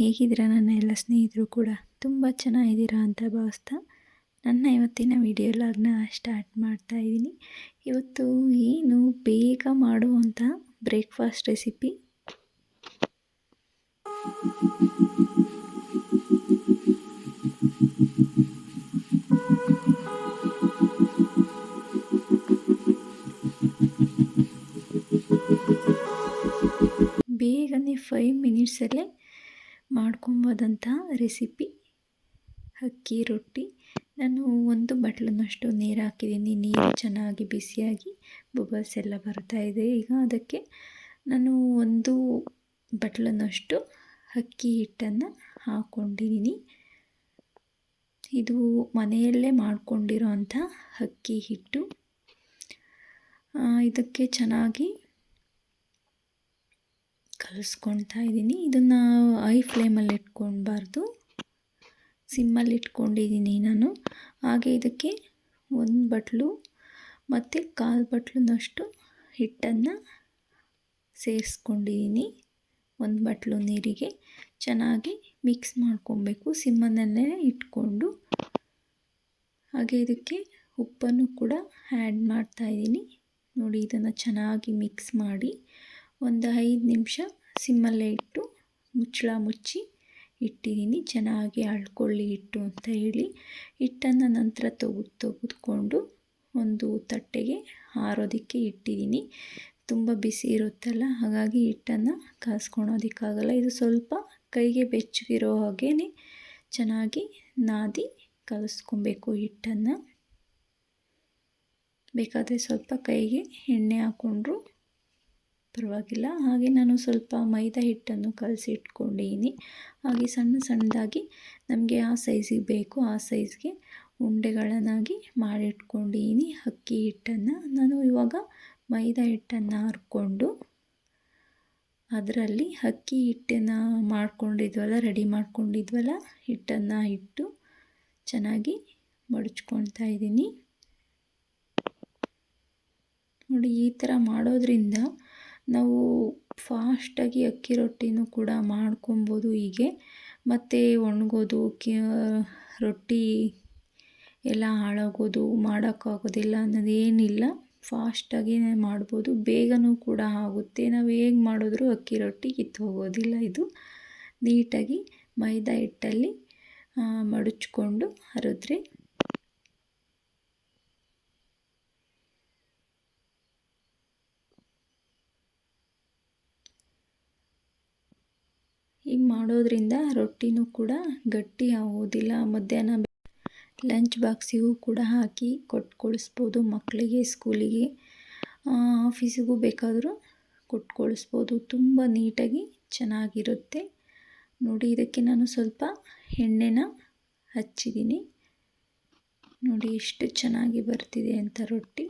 ಹೇಗಿದ್ದೀರಾ ನನ್ನ ಎಲ್ಲ ಸ್ನೇಹಿತರು ಕೂಡ? ತುಂಬ ಚೆನ್ನಾಗಿದ್ದೀರಾ ಅಂತ ಭಾವಿಸ್ತಾ ನನ್ನ ಇವತ್ತಿನ ವಿಡಿಯೋ ಲಾಗ್ನ ಸ್ಟಾರ್ಟ್ ಮಾಡ್ತಾ ಇದ್ದೀನಿ. ಇವತ್ತು ಏನು ಬೇಗ ಮಾಡುವಂಥ ಬ್ರೇಕ್ಫಾಸ್ಟ್ ರೆಸಿಪಿ ಬೇಗನೆ ಫೈವ್ ಮಿನಿಟ್ಸಲ್ಲೇ ಮಾಡ್ಕೊಬೋದಂಥ ರೆಸಿಪಿ. ಅಕ್ಕಿ, ರೊಟ್ಟಿ. ನಾನು ಒಂದು ಬಟ್ಲನ್ನಷ್ಟು ನೀರು ಹಾಕಿದ್ದೀನಿ. ನೀರು ಚೆನ್ನಾಗಿ ಬಿಸಿಯಾಗಿ ಬಬಲ್ಸ್ ಎಲ್ಲ ಬರ್ತಾಯಿದೆ ಈಗ ಅದಕ್ಕೆ ನಾನು ಒಂದು ಬಟ್ಲನ್ನಷ್ಟು ಅಕ್ಕಿ ಹಿಟ್ಟನ್ನು ಹಾಕ್ಕೊಂಡಿದ್ದೀನಿ ಇದು ಮನೆಯಲ್ಲೇ ಮಾಡ್ಕೊಂಡಿರೋ ಅಕ್ಕಿ ಹಿಟ್ಟು. ಇದಕ್ಕೆ ಚೆನ್ನಾಗಿ ಕಲಿಸ್ಕೊಳ್ತಾ ಇದ್ದೀನಿ. ಇದನ್ನು ಐ ಫ್ಲೇಮಲ್ಲಿ ಇಟ್ಕೊಳ್ಬಾರ್ದು. ಸಿಮ್ಮಲ್ಲಿ ಇಟ್ಕೊಂಡಿದ್ದೀನಿ ನಾನು. ಹಾಗೆ ಇದಕ್ಕೆ ಒಂದು ಬಟ್ಲು ಮತ್ತು ಕಾಲು ಬಟ್ಲುನಷ್ಟು ಹಿಟ್ಟನ್ನು ಸೇರಿಸ್ಕೊಂಡಿದ್ದೀನಿ. ಒಂದು ಬಟ್ಲು ನೀರಿಗೆ. ಚೆನ್ನಾಗಿ ಮಿಕ್ಸ್ ಮಾಡ್ಕೊಬೇಕು. ಸಿಮ್ಮನಲ್ಲೇ ಇಟ್ಕೊಂಡು. ಹಾಗೆ ಇದಕ್ಕೆ ಉಪ್ಪನ್ನು ಕೂಡ ಆ್ಯಡ್ ಮಾಡ್ತಾಯಿದ್ದೀನಿ ನೋಡಿ, ಇದನ್ನು ಚೆನ್ನಾಗಿ ಮಿಕ್ಸ್ ಮಾಡಿ. ಒಂದು ಐದು ನಿಮಿಷ ಸಿಮ್ಮಲ್ಲೇ ಇಟ್ಟು ಮುಚ್ಚಳ ಮುಚ್ಚಿ ಇಟ್ಟಿದ್ದೀನಿ. ಚೆನ್ನಾಗಿ ಅಳ್ಕೊಳ್ಳಿ ಇಟ್ಟು ಅಂತ ಹೇಳಿ ಹಿಟ್ಟನ್ನು ನಂತರ ತೆಗೆದು ತೆಗೆದುಕೊಂಡು ಒಂದು ತಟ್ಟೆಗೆ ಆರೋದಕ್ಕೆ ಇಟ್ಟಿದ್ದೀನಿ. ತುಂಬ ಬಿಸಿ ಇರುತ್ತಲ್ಲ, ಹಾಗಾಗಿ ಹಿಟ್ಟನ್ನು ಕಾಸ್ಕೊಳೋದಕ್ಕಾಗಲ್ಲ. ಇದು ಸ್ವಲ್ಪ ಕೈಗೆ ಬೆಚ್ಚಗಿರೋ ಹಾಗೇ ಚೆನ್ನಾಗಿ ನಾದಿ ಕಲಿಸ್ಕೊಬೇಕು ಹಿಟ್ಟನ್ನು. ಬೇಕಾದರೆ ಸ್ವಲ್ಪ ಕೈಗೆ ಎಣ್ಣೆ ಹಾಕ್ಕೊಂಡ್ರು ಪರವಾಗಿಲ್ಲ. ಹಾಗೆ ನಾನು ಸ್ವಲ್ಪ ಮೈದಾ ಹಿಟ್ಟನ್ನು ಕಲಸಿ ಇಟ್ಕೊಂಡಿದ್ದೀನಿ ಹಾಗೆ ಸಣ್ಣ ಸಣ್ಣದಾಗಿ ನಮಗೆ ಆ ಸೈಜಿಗೆ ಬೇಕು. ಆ ಸೈಜ್ಗೆ ಉಂಡೆಗಳನ್ನಾಗಿ ಮಾಡಿಟ್ಕೊಂಡಿದ್ದೀನಿ ಅಕ್ಕಿ ಹಿಟ್ಟನ್ನು. ನಾನು ಇವಾಗ ಮೈದಾ ಹಿಟ್ಟನ್ನು ಹರ್ಕೊಂಡು ಅದರಲ್ಲಿ ಅಕ್ಕಿ ಹಿಟ್ಟನ್ನು ಮಾಡ್ಕೊಂಡಿದ್ವಲ್ಲ ರೆಡಿ ಮಾಡ್ಕೊಂಡಿದ್ವಲ್ಲ, ಹಿಟ್ಟನ್ನು ಇಟ್ಟು ಚೆನ್ನಾಗಿ ಮಡಚ್ಕೊಳ್ತಾ ಇದ್ದೀನಿ ನೋಡಿ, ಈ ಥರ ಮಾಡೋದ್ರಿಂದ ನಾವು ಫಾಸ್ಟಾಗಿ ಅಕ್ಕಿ ರೊಟ್ಟಿನೂ ಕೂಡ ಮಾಡ್ಕೊಬೋದು ಹೀಗೆ. ಮತ್ತು ಒಣಗೋದು ರೊಟ್ಟಿ ಎಲ್ಲ ಹಾಳಾಗೋದು, ಮಾಡೋಕ್ಕಾಗೋದಿಲ್ಲ ಅನ್ನೋದೇನಿಲ್ಲ. ಫಾಸ್ಟಾಗಿ ಮಾಡ್ಬೋದು. ಬೇಗನೂ ಕೂಡ ಆಗುತ್ತೆ. ನಾವು ಹೇಗೆ ಮಾಡಿದ್ರೂ ಅಕ್ಕಿ ರೊಟ್ಟಿ ಕಿತ್ತು ಹೋಗೋದಿಲ್ಲ ಇದು. ನೀಟಾಗಿ ಮೈದಾ ಹಿಟ್ಟಲ್ಲಿ ಮಡಚ್ಕೊಂಡು, ಹರಿದ್ರೆ ಹೀಗೆ ಮಾಡೋದ್ರಿಂದ ರೊಟ್ಟಿನೂ ಕೂಡ ಗಟ್ಟಿ ಆಗೋದಿಲ್ಲ. ಮಧ್ಯಾಹ್ನ ಲಂಚ್ ಬಾಕ್ಸಿಗೂ ಕೂಡ ಹಾಕಿ ಕೊಟ್ಟು ಕಳಿಸ್ಬೋದು ಮಕ್ಕಳಿಗೆ ಸ್ಕೂಲಿಗೆ. ಆಫೀಸಿಗೂ ಬೇಕಾದರೂ ಕೊಟ್ಟು ಕಳಿಸ್ಬೋದು ತುಂಬ ನೀಟಾಗಿ ಚೆನ್ನಾಗಿರುತ್ತೆ. ನೋಡಿ, ಇದಕ್ಕೆ ನಾನು ಸ್ವಲ್ಪ ಎಣ್ಣೆನ ಹಚ್ಚಿದ್ದೀನಿ. ನೋಡಿ, ಎಷ್ಟು ಚೆನ್ನಾಗಿ ಬರ್ತಿದೆ ಅಂತ ರೊಟ್ಟಿ.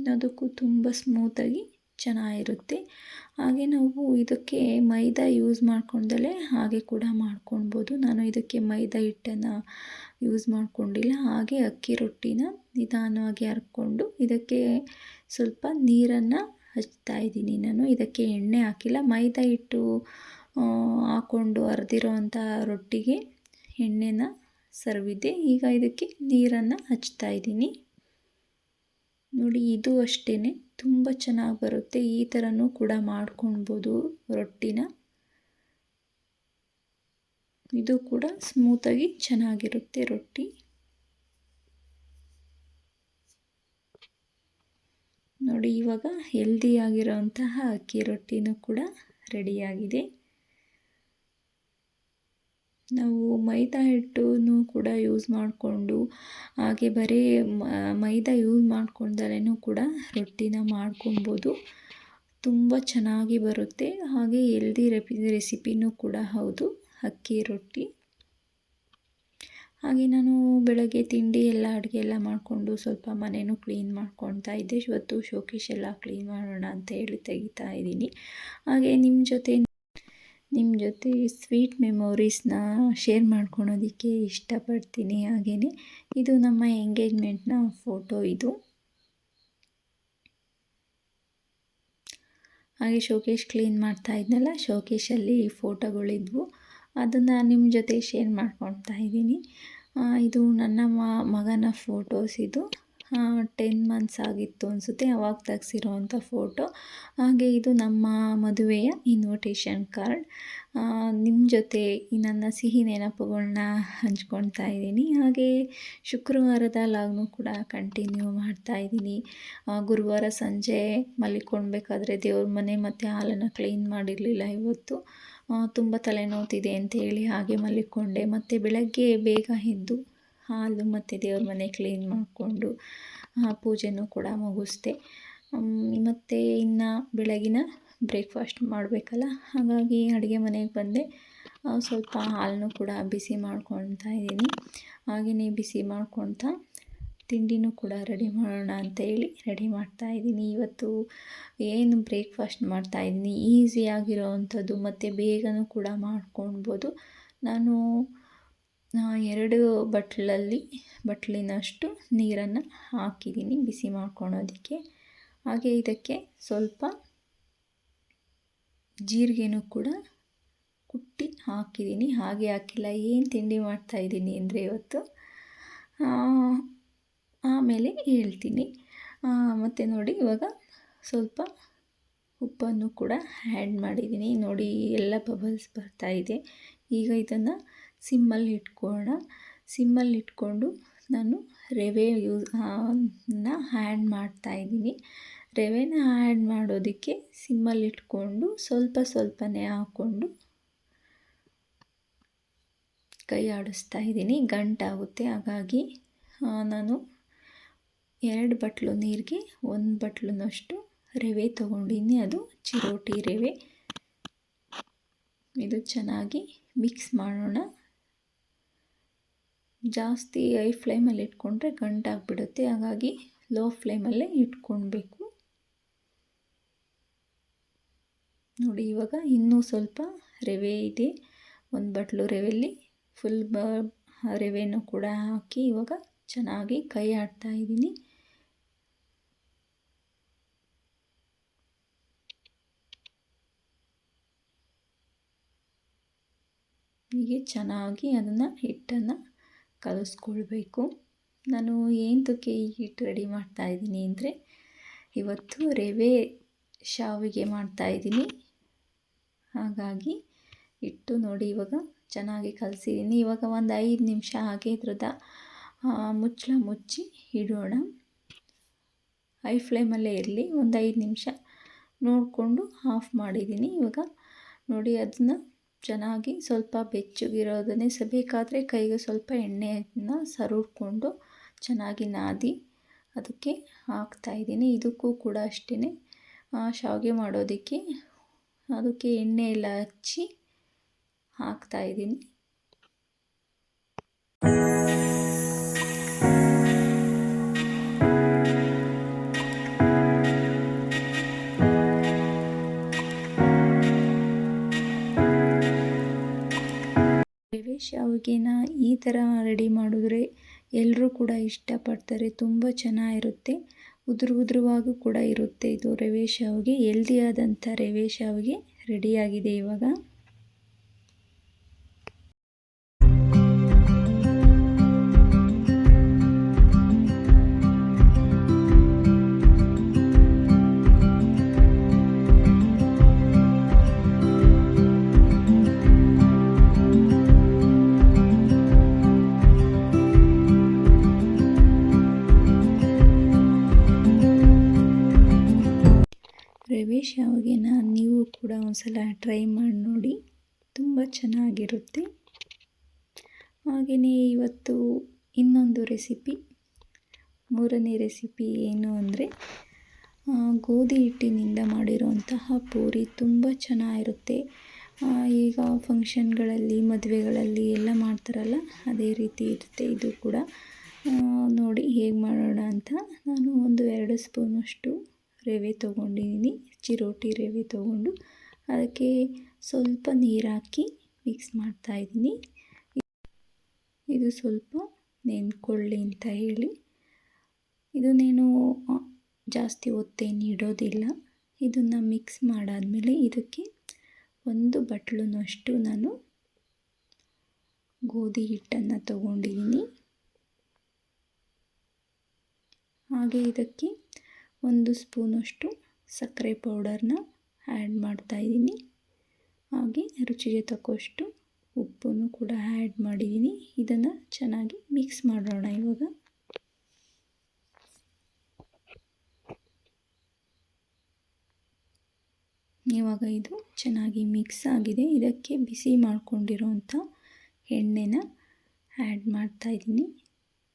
ತಿನ್ನೋದಕ್ಕೂ ತುಂಬ ಸ್ಮೂತಾಗಿ ಚೆನ್ನಾಗಿರುತ್ತೆ. ಹಾಗೆ ನಾವು ಇದಕ್ಕೆ ಮೈದಾ ಯೂಸ್ ಮಾಡ್ಕೊಂಡಲೇ ಹಾಗೆ ಕೂಡ ಮಾಡ್ಕೊಳ್ಬೋದು. ನಾನು ಇದಕ್ಕೆ ಮೈದಾ ಹಿಟ್ಟನ್ನು ಯೂಸ್ ಮಾಡಿಕೊಂಡಿಲ್ಲ. ಹಾಗೆ ಅಕ್ಕಿ ರೊಟ್ಟಿನ ನಿಧಾನವಾಗಿ ಹರ್ಕೊಂಡು ಇದಕ್ಕೆ ಸ್ವಲ್ಪ ನೀರನ್ನು ಹಚ್ತಾ ಇದ್ದೀನಿ ನಾನು. ಇದಕ್ಕೆ ಎಣ್ಣೆ ಹಾಕಿಲ್ಲ. ಮೈದಾ ಹಿಟ್ಟು ಹಾಕ್ಕೊಂಡು ಅರ್ದಿರೋ ಅಂಥ ರೊಟ್ಟಿಗೆ ಎಣ್ಣೆನ ಸರ್ವಿದೆ. ಈಗ ಇದಕ್ಕೆ ನೀರನ್ನು ಹಚ್ತಾ ಇದ್ದೀನಿ. ನೋಡಿ, ಇದು ಅಷ್ಟೇ ತುಂಬ ಚೆನ್ನಾಗಿ ಬರುತ್ತೆ. ಈ ಥರನೂ ಕೂಡ ಮಾಡ್ಕೊಳ್ಬೋದು ರೊಟ್ಟಿನ. ಇದು ಕೂಡ ಸ್ಮೂತಾಗಿ ಚೆನ್ನಾಗಿರುತ್ತೆ ರೊಟ್ಟಿ. ನೋಡಿ, ಇವಾಗ ಹೆಲ್ದಿಯಾಗಿರೋಂತಹ ಅಕ್ಕಿ ರೊಟ್ಟಿನೂ ಕೂಡ ರೆಡಿಯಾಗಿದೆ ನಾವು ಮೈದಾ ಹಿಟ್ಟನ್ನು ಕೂಡ ಯೂಸ್ ಮಾಡಿಕೊಂಡು, ಹಾಗೆ ಬರೀ ಮೈದಾ ಯೂಸ್ ಮಾಡ್ಕೊಂಡಲೇ ಕೂಡ ರೊಟ್ಟಿನ ಮಾಡ್ಕೊಬೋದು. ತುಂಬ ಚೆನ್ನಾಗಿ ಬರುತ್ತೆ. ಹಾಗೆ ಎಲ್ದಿ ರೆಪಿ ರೆಸಿಪಿನೂ ಕೂಡ ಹೌದು, ಅಕ್ಕಿ ರೊಟ್ಟಿ. ಹಾಗೆ ನಾನು ಬೆಳಗ್ಗೆ ತಿಂಡಿ ಎಲ್ಲ, ಅಡುಗೆ ಎಲ್ಲ ಮಾಡಿಕೊಂಡು ಸ್ವಲ್ಪ ಮನೆಯೂ ಕ್ಲೀನ್ ಮಾಡ್ಕೊತಾ ಇದ್ದೆ. ಇವತ್ತು ಶೋಕೇಶ್ ಎಲ್ಲ ಕ್ಲೀನ್ ಮಾಡೋಣ ಅಂತ ಹೇಳಿ ತೆಗಿತಾ ಇದ್ದೀನಿ. ಹಾಗೆ ನಿಮ್ಮ ಜೊತೆ ನಿಮ್ಮ ಜೊತೆ ಸ್ವೀಟ್ ಮೆಮೊರೀಸ್ನ ಶೇರ್ ಮಾಡ್ಕೊಳೋದಕ್ಕೆ ಇಷ್ಟಪಡ್ತೀನಿ ಹಾಗೆಯೇ ಇದು ನಮ್ಮ ಎಂಗೇಜ್ಮೆಂಟ್ನ ಫೋಟೋ ಇದು. ಹಾಗೆ ಶೋಕೇಶ್ ಕ್ಲೀನ್ ಮಾಡ್ತಾ ಇದ್ನಲ್ಲ ಶೋಕೇಶಲ್ಲಿ ಫೋಟೋಗಳಿದ್ವು ಅದನ್ನು ನಿಮ್ಮ ಜೊತೆ ಶೇರ್ ಮಾಡ್ಕೊಳ್ತಾ ಇದ್ದೀನಿ. ಇದು ನನ್ನ ಮಗನ ಫೋಟೋಸ್ ಇದು. ಟೆನ್ ಮಂತ್ಸ್ ಆಗಿತ್ತು ಅನಿಸುತ್ತೆ, ಅವಾಗ ತೆಗ್ಸಿರೋವಂಥ ಫೋಟೋ ಹಾಗೆ ಇದು ನಮ್ಮ ಮದುವೆಯ ಇನ್ವಿಟೇಷನ್ ಕಾರ್ಡ್ ನಿಮ್ಮ ಜೊತೆ ನನ್ನ ಸಿಹಿ ನೆನಪುಗಳನ್ನ ಹಂಚ್ಕೊಳ್ತಾ ಇದ್ದೀನಿ. ಹಾಗೆ ಶುಕ್ರವಾರದ ಲಾಗ್ನು ಕೂಡ ಕಂಟಿನ್ಯೂ ಮಾಡ್ತಾ ಇದ್ದೀನಿ. ಗುರುವಾರ ಸಂಜೆ ಮಲ್ಕೊಳ್ಬೇಕಾದ್ರೆ ದೇವ್ರ ಮನೆ ಮತ್ತು ಹಾಲನ್ನು ಕ್ಲೀನ್ ಮಾಡಿರಲಿಲ್ಲ ಇವತ್ತು. ತುಂಬ ತಲೆನೋವ್ತಿದೆ ಅಂತೇಳಿ ಹಾಗೆ ಮಲ್ಕೊಂಡೆ. ಮತ್ತು ಬೆಳಗ್ಗೆ ಬೇಗ ಎದ್ದು ಹಾಲು ಮತ್ತು ದೇವ್ರ ಮನೆ ಕ್ಲೀನ್ ಮಾಡಿಕೊಂಡು ಪೂಜೆನೂ ಕೂಡ ಮುಗಿಸ್ದೆ. ಮತ್ತು ಇನ್ನು ಬೆಳಗಿನ ಬ್ರೇಕ್ಫಾಸ್ಟ್ ಮಾಡಬೇಕಲ್ಲ, ಹಾಗಾಗಿ ಅಡುಗೆ ಮನೆಗೆ ಬಂದೆ. ಸ್ವಲ್ಪ ಹಾಲನ್ನು ಕೂಡ ಬಿಸಿ ಮಾಡ್ಕೊತಾ ಇದ್ದೀನಿ. ಹಾಗೆಯೇ ಬಿಸಿ ಮಾಡ್ಕೊಳ್ತಾ ತಿಂಡಿನೂ ಕೂಡ ರೆಡಿ ಮಾಡೋಣ ಅಂತ ಹೇಳಿ ರೆಡಿ ಮಾಡ್ತಾ ಇದ್ದೀನಿ. ಇವತ್ತು ಏನು ಬ್ರೇಕ್ಫಾಸ್ಟ್ ಮಾಡ್ತಾ ಇದ್ದೀನಿ ಈಸಿಯಾಗಿರೋ ಅಂಥದ್ದು, ಮತ್ತು ಬೇಗನೂ ಕೂಡ ಮಾಡ್ಕೊಳ್ಬೋದು. ನಾನು ಎರಡು ಬಟ್ಲಲ್ಲಿ, ಬಟ್ಲಿನಷ್ಟು ನೀರನ್ನು ಹಾಕಿದ್ದೀನಿ ಬಿಸಿ ಮಾಡ್ಕೊಳೋದಕ್ಕೆ. ಹಾಗೆ ಇದಕ್ಕೆ ಸ್ವಲ್ಪ ಜೀರಿಗೆನೂ ಕೂಡ ಕುಟ್ಟಿ ಹಾಕಿದ್ದೀನಿ. ಹಾಗೆ ಹಾಕಿಲ್ಲ, ಏನು ತಿಂಡಿ ಮಾಡ್ತಾಯಿದ್ದೀನಿ ಅಂದರೆ ಇವತ್ತು? ಆಮೇಲೆ ಹೇಳ್ತೀನಿ. ಮತ್ತು ನೋಡಿ, ಇವಾಗ ಸ್ವಲ್ಪ ಉಪ್ಪನ್ನು ಕೂಡ ಆ್ಯಡ್ ಮಾಡಿದ್ದೀನಿ. ನೋಡಿ, ಎಲ್ಲ ಬಬಲ್ಸ್ ಬರ್ತಾಯಿದೆ ಈಗ ಇದನ್ನು ಸಿಮ್ಮಲ್ಲಿ ಇಟ್ಕೊಳ್ಳೋಣ ಸಿಮ್ಮಲ್ಲಿ ಇಟ್ಕೊಂಡು ನಾನು ರವೆ ಯೂಸ್ನ ಆ್ಯಡ್ ಮಾಡ್ತಾಯಿದ್ದೀನಿ ರವೆನ ಆ್ಯಡ್ ಮಾಡೋದಕ್ಕೆ ಸಿಮ್ಮಲ್ಲಿ ಇಟ್ಕೊಂಡು ಸ್ವಲ್ಪ ಸ್ವಲ್ಪನೇ ಹಾಕ್ಕೊಂಡು ಕೈ ಆಡಿಸ್ತಾ ಇದ್ದೀನಿ. ಗಂಟಾಗುತ್ತೆ ಹಾಗಾಗಿ ನಾನು ಎರಡು ಬಟ್ಲು ನೀರಿಗೆ ಒಂದು ಬಟ್ಲುನಷ್ಟು ರವೆ ತೊಗೊಂಡಿನಿ ಅದು ಚಿರೋಟಿ ರವೆ. ಇದು ಚೆನ್ನಾಗಿ ಮಿಕ್ಸ್ ಮಾಡೋಣ. ಜಾಸ್ತಿ ಐ ಫ್ಲೇಮಲ್ಲಿ ಇಟ್ಕೊಂಡ್ರೆ ಗಂಟಾಗ್ಬಿಡುತ್ತೆ. ಹಾಗಾಗಿ ಲೋ ಫ್ಲೇಮಲ್ಲೇ ಇಟ್ಕೊಳ್ಬೇಕು. ನೋಡಿ, ಇವಾಗ ಇನ್ನೂ ಸ್ವಲ್ಪ ರವೆ ಇದೆ. ಒಂದು ಬಟ್ಲು ರವೆಯಲ್ಲಿ ಫುಲ್ ಬ ರವೆನೂ ಕೂಡ ಹಾಕಿ ಇವಾಗ ಚೆನ್ನಾಗಿ ಕೈ ಆಡ್ತಾ ಇದ್ದೀನಿ. ಹೀಗೆ ಚೆನ್ನಾಗಿ ಅದನ್ನು ಹಿಟ್ಟನ್ನು ಕಲಿಸ್ಕೊಳ್ಬೇಕು. ನಾನು ಏನಕ್ಕೆ ಈ ಹಿಟ್ಟು ರೆಡಿ ಮಾಡ್ತಾಯಿದ್ದೀನಿ ಅಂದರೆ, ಇವತ್ತು ರವೆ ಶಾವಿಗೆ ಮಾಡ್ತಾಯಿದ್ದೀನಿ ಹಾಗಾಗಿ ಹಿಟ್ಟು ನೋಡಿ ಇವಾಗ ಚೆನ್ನಾಗಿ ಕಲಸಿದ್ದೀನಿ. ಇವಾಗ ಒಂದು ಐದು ನಿಮಿಷ ಹಾಗೆ ಇದ್ರದ ಮುಚ್ಚಳ ಮುಚ್ಚಿ ಇಡೋಣ. ಹೈ ಫ್ಲೇಮಲ್ಲೇ ಇರಲಿ. ಒಂದು ಐದು ನಿಮಿಷ ನೋಡಿಕೊಂಡು ಆಫ್ ಮಾಡಿದ್ದೀನಿ. ಇವಾಗ ನೋಡಿ ಅದನ್ನು ಚೆನ್ನಾಗಿ ಸ್ವಲ್ಪ ಬೆಚ್ಚಗಿರೋದನ್ನೇ ಸಹ ಬೇಕಾದರೆ ಕೈಗೆ ಸ್ವಲ್ಪ ಎಣ್ಣೆಯನ್ನು ಸವರ್ಕೊಂಡು ಚೆನ್ನಾಗಿ ನಾದಿ ಅದಕ್ಕೆ ಹಾಕ್ತಾಯಿದ್ದೀನಿ ಇದಕ್ಕೂ ಕೂಡ ಅಷ್ಟೇ ಶಾವಿಗೆ ಮಾಡೋದಕ್ಕೆ ಅದಕ್ಕೆ ಎಣ್ಣೆ ಎಲ್ಲ ಹಚ್ಚಿ ಹಾಕ್ತಾಯಿದ್ದೀನಿ ಶಾವಿಗೆನ ಈ ಥರ ರೆಡಿ ಮಾಡಿದ್ರೆ ಎಲ್ಲರೂ ಕೂಡ ಇಷ್ಟಪಡ್ತಾರೆ. ತುಂಬ ಚೆನ್ನಾಗಿರುತ್ತೆ. ಉದುರು ಉದುರುವಾಗೂ ಕೂಡ ಇರುತ್ತೆ ಇದು ರವೆ ಶಾವಿಗೆ ಎಲ್ದಿಯಾದಂಥ ರವೆ ಶಾವಿಗೆ ರೆಡಿಯಾಗಿದೆ ಇವಾಗ. ಶಾವಿಗೆನ ನೀವು ಕೂಡ ಒಂದ್ಸಲ ಟ್ರೈ ಮಾಡಿ ನೋಡಿ. ತುಂಬ ಚೆನ್ನಾಗಿರುತ್ತೆ. ಹಾಗೆಯೇ ಇವತ್ತು ಇನ್ನೊಂದು ರೆಸಿಪಿ ಮೂರನೇ ರೆಸಿಪಿ ಏನು ಅಂದರೆ ಗೋಧಿ ಹಿಟ್ಟಿನಿಂದ ಮಾಡಿರುವಂತಹ ಪೂರಿ ತುಂಬ ಚೆನ್ನಾಗಿರುತ್ತೆ. ಈಗ ಫಂಕ್ಷನ್ಗಳಲ್ಲಿ ಮದುವೆಗಳಲ್ಲಿ ಎಲ್ಲ ಮಾಡ್ತಾರಲ್ಲ, ಅದೇ ರೀತಿ ಇರುತ್ತೆ ಇದು ಕೂಡ. ನೋಡಿ ಹೇಗೆ ಮಾಡೋಣ ಅಂತ. ನಾನು ಒಂದು ಎರಡು ಸ್ಪೂನಷ್ಟು ರವೆ ತೊಗೊಂಡಿದ್ದೀನಿ. ಚಿರೋಟಿ ರವೆ ತೊಗೊಂಡು ಅದಕ್ಕೆ ಸ್ವಲ್ಪ ನೀರು ಹಾಕಿ ಮಿಕ್ಸ್ ಮಾಡ್ತಾಯಿದ್ದೀನಿ ಇದು ಸ್ವಲ್ಪ ನೆನ್ಕೊಳ್ಳಿ ಅಂತ ಹೇಳಿ. ಇದು ನೀನು ಜಾಸ್ತಿ ಒತ್ತೇನು ಇಡೋದಿಲ್ಲ. ಇದನ್ನು ಮಿಕ್ಸ್ ಮಾಡಾದಮೇಲೆ ಇದಕ್ಕೆ ಒಂದು ಬಟ್ಲುನಷ್ಟು ನಾನು ಗೋಧಿ ಹಿಟ್ಟನ್ನು ತಗೊಂಡಿದ್ದೀನಿ. ಹಾಗೆ ಇದಕ್ಕೆ ಒಂದು ಸ್ಪೂನಷ್ಟು ಸಕ್ಕರೆ ಪೌಡರ್ನ ಆ್ಯಡ್ ಮಾಡ್ತಾಯಿದ್ದೀನಿ ಹಾಗೆ ರುಚಿಗೆ ತಕ್ಕಷ್ಟು ಉಪ್ಪನ್ನು ಕೂಡ ಆ್ಯಡ್ ಮಾಡಿದ್ದೀನಿ. ಇದನ್ನು ಚೆನ್ನಾಗಿ ಮಿಕ್ಸ್ ಮಾಡೋಣ ಇವಾಗ. ಇವಾಗ ಇದು ಚೆನ್ನಾಗಿ ಮಿಕ್ಸ್ ಆಗಿದೆ. ಇದಕ್ಕೆ ಬಿಸಿ ಮಾಡಿಕೊಂಡಿರೋಂಥ ಎಣ್ಣೆನ ಆ್ಯಡ್ ಮಾಡ್ತಾಯಿದ್ದೀನಿ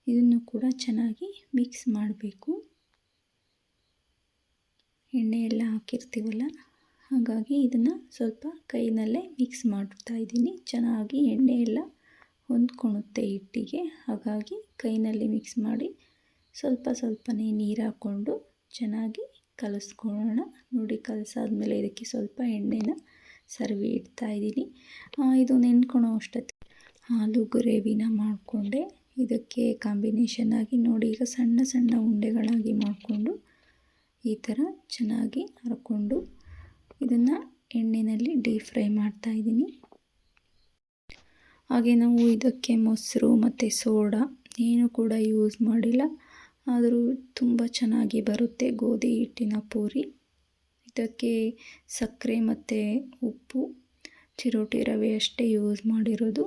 ಇದನ್ನು ಕೂಡ ಚೆನ್ನಾಗಿ ಮಿಕ್ಸ್ ಮಾಡಬೇಕು. ಎಣ್ಣೆ ಎಲ್ಲ ಹಾಕಿರ್ತೀವಲ್ಲ, ಹಾಗಾಗಿ ಇದನ್ನು ಸ್ವಲ್ಪ ಕೈನಲ್ಲೇ ಮಿಕ್ಸ್ ಮಾಡ್ತಾ ಇದ್ದೀನಿ. ಚೆನ್ನಾಗಿ ಎಣ್ಣೆ ಎಲ್ಲ ಹೊಂದ್ಕೊಳುತ್ತೆ ಹಿಟ್ಟಿಗೆ. ಹಾಗಾಗಿ ಕೈನಲ್ಲಿ ಮಿಕ್ಸ್ ಮಾಡಿ ಸ್ವಲ್ಪ ಸ್ವಲ್ಪನೇ ನೀರು ಹಾಕ್ಕೊಂಡು ಚೆನ್ನಾಗಿ ಕಲಿಸ್ಕೊಳ್ಳೋಣ. ನೋಡಿ ಕಲಸಾದ್ಮೇಲೆ ಇದಕ್ಕೆ ಸ್ವಲ್ಪ ಎಣ್ಣೆನ ಸರ್ವಿ ಇಡ್ತಾ ಇದ್ದೀನಿ. ಇದು ನೆನ್ಕೊಳೋ ಅಷ್ಟೊತ್ತಿಗೆ. ಹಾಲು ಗ್ರೇವಿನ ಮಾಡಿಕೊಂಡೆ. ಇದಕ್ಕೆ ಕಾಂಬಿನೇಷನ್ ಆಗಿ ನೋಡಿ ಈಗ ಸಣ್ಣ ಸಣ್ಣ ಉಂಡೆಗಳಾಗಿ ಮಾಡಿಕೊಂಡು ಈ ಥರ ಚೆನ್ನಾಗಿ ಹರ್ಕೊಂಡು ಇದನ್ನು ಎಣ್ಣೆಯಲ್ಲಿ ಡೀಪ್ ಫ್ರೈ ಮಾಡ್ತಾಯಿದ್ದೀನಿ ಹಾಗೆ ನಾವು ಇದಕ್ಕೆ ಮೊಸರು ಮತ್ತು ಸೋಡಾ ಏನು ಕೂಡ ಯೂಸ್ ಮಾಡಿಲ್ಲ. ಆದರೂ ತುಂಬ ಚೆನ್ನಾಗಿ ಬರುತ್ತೆ ಗೋಧಿ ಹಿಟ್ಟಿನ ಪೂರಿ. ಇದಕ್ಕೆ ಸಕ್ಕರೆ ಮತ್ತು ಉಪ್ಪು, ಚಿರೋಟಿ ರವೆ ಅಷ್ಟೇ ಯೂಸ್ ಮಾಡಿರೋದು.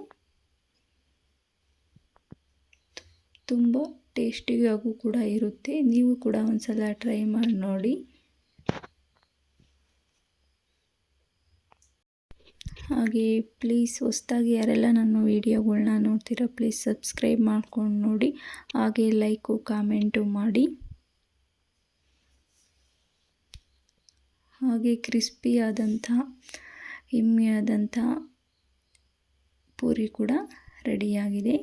ತುಂಬ ಟೇಸ್ಟಿಯಾಗೂ ಕೂಡ ಇರುತ್ತೆ. ನೀವು ಕೂಡ ಒಂದ್ಸಲ ಟ್ರೈ ಮಾಡಿ ನೋಡಿ. ಹಾಗೆ ಪ್ಲೀಸ್ ಹೊಸ್ದಾಗಿ ಯಾರೆಲ್ಲ ನನ್ನ ವೀಡಿಯೋಗಳ್ನ ನೋಡ್ತೀರಾ ಪ್ಲೀಸ್ ಸಬ್ಸ್ಕ್ರೈಬ್ ಮಾಡ್ಕೊಂಡು ನೋಡಿ. ಹಾಗೆ ಲೈಕು, ಕಾಮೆಂಟು ಮಾಡಿ. ಹಾಗೆ ಕ್ರಿಸ್ಪಿ ಆದಂಥ ಪೂರಿ ಕೂಡ ರೆಡಿಯಾಗಿದೆ.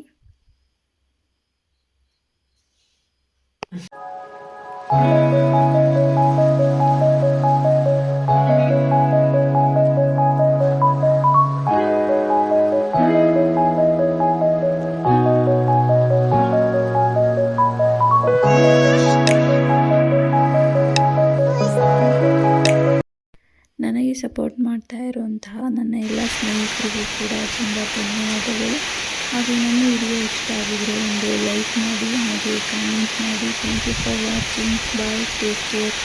ನನಗೆ ಸಪೋರ್ಟ್ ಮಾಡ್ತಾ ಇರುವಂತಹ ನನ್ನ ಎಲ್ಲ ಸ್ನೇಹಿತರಿಗೂ ಕೂಡ ತುಂಬ ಧನ್ಯವಾದಗಳು. ಹಾಗೆ ನನ್ನ ವಿಡಿಯೋ ಇಷ್ಟ ಆಗಿದ್ರೆ ಒಂದು ಲೈಕ್ ಮಾಡಿ ಹಾಗೆ ಕಾಮೆಂಟ್ ಮಾಡಿ. Thank you for watching bye take care